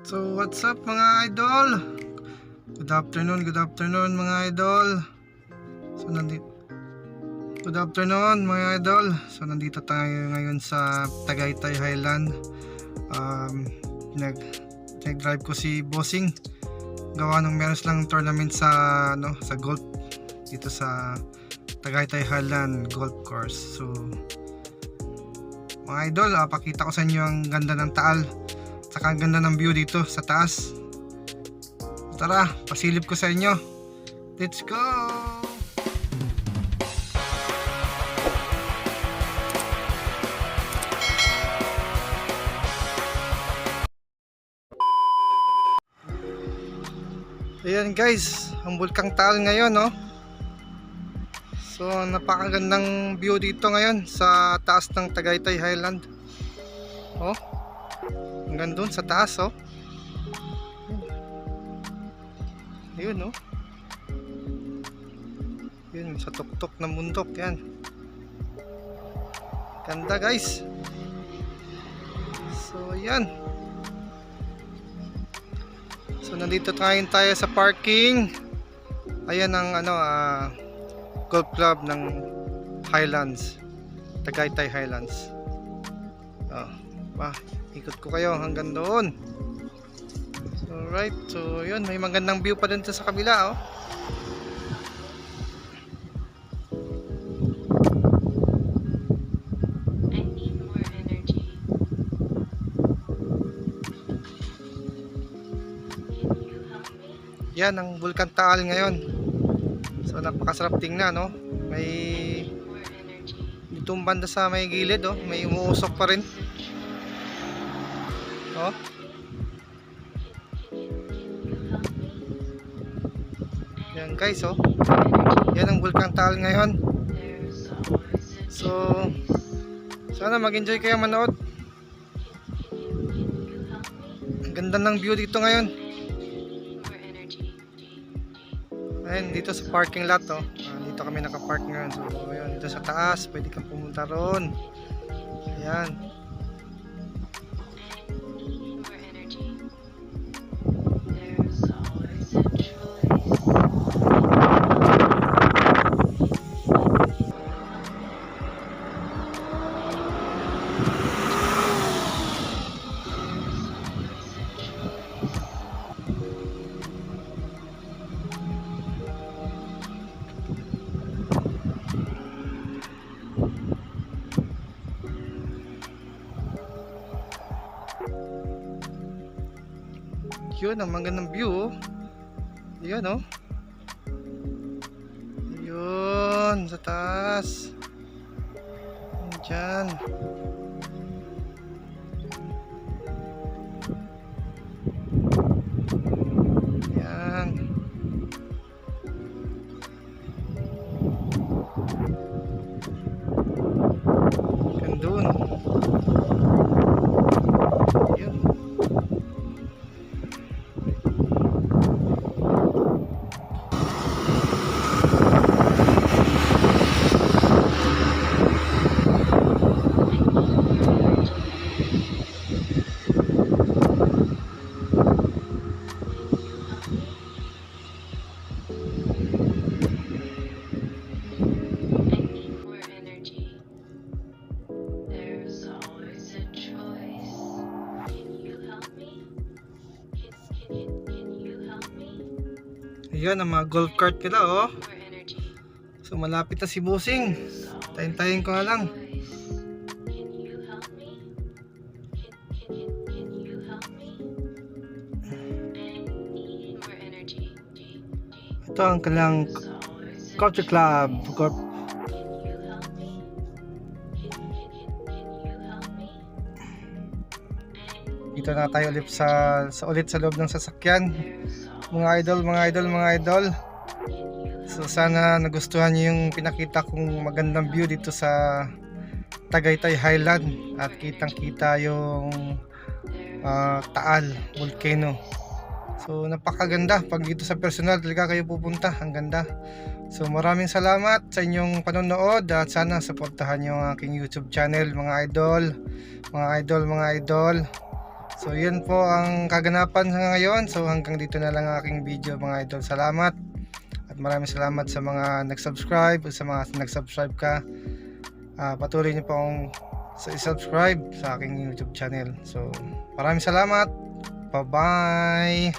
So what's up mga idol? Good afternoon, good afternoon mga idol. So nandito Good afternoon mga idol. So nandito tayo ngayon sa Tagaytay Highland. Um, nag nag-drive ko si Bossing. Gawa ng meron lang tournament sa ano sa golf dito sa Tagaytay Highland Golf Course. So mga idol, ah, pakita ko sa inyo ang ganda ng taal. Saka ganda ng view dito sa taas. Tara, pasilip ko sa inyo. Let's go! Ayan guys, ang bulkang taal ngayon no. So napakagandang view dito ngayon sa taas ng Tagaytay Highland. Oh. Hanggang doon sa taas oh. Ayun oh. Yun sa tuktok ng bundok yan. Ganda guys. So yan. So nandito tayo tayo sa parking. Ayan ang ano ah golf club ng Highlands. Tagaytay Highlands. Oh, pa, ikot ko kayo hanggang doon. So right, so yun, may magandang view pa din sa kabila oh. Yan ang Bulkan Taal ngayon. So napakasarap tingnan no. May I need more energy. ditong banda sa may gilid oh, may umuusok pa rin. Oh, yan guys oh. Yan ang Bulkan Taal ngayon. So, sana mag-enjoy kayo manood. Ang ganda ng view dito ngayon. Ayun, dito sa parking lot oh. Ah, dito kami nakapark ngayon. So, ayun, dito sa taas, pwede kang pumunta roon. Ayan. Yun, ang magandang view oh. Yun oh. Yun, sa taas. Diyan. Ayan ang mga golf cart nila oh. So malapit na si Busing. Tayin-tayin ko na lang. a choice. Can you help me? Dito na tayo ulit sa, sa ulit sa loob ng sasakyan. Mga idol, mga idol, mga idol. So sana nagustuhan niyo yung pinakita kong magandang view dito sa Tagaytay Highland at kitang-kita yung ah, Taal Volcano. So napakaganda pag dito sa personal talaga kayo pupunta, ang ganda. So maraming salamat sa inyong panonood at sana suportahan niyo ang aking YouTube channel mga idol, mga idol, mga idol. So yun po ang kaganapan sa ngayon. So hanggang dito na lang ang aking video mga idol. Salamat. At maraming salamat sa mga nag-subscribe sa mga nag-subscribe ka. Ah, patuloy niyo po akong sa subscribe sa aking YouTube channel. So maraming salamat. Bye-bye.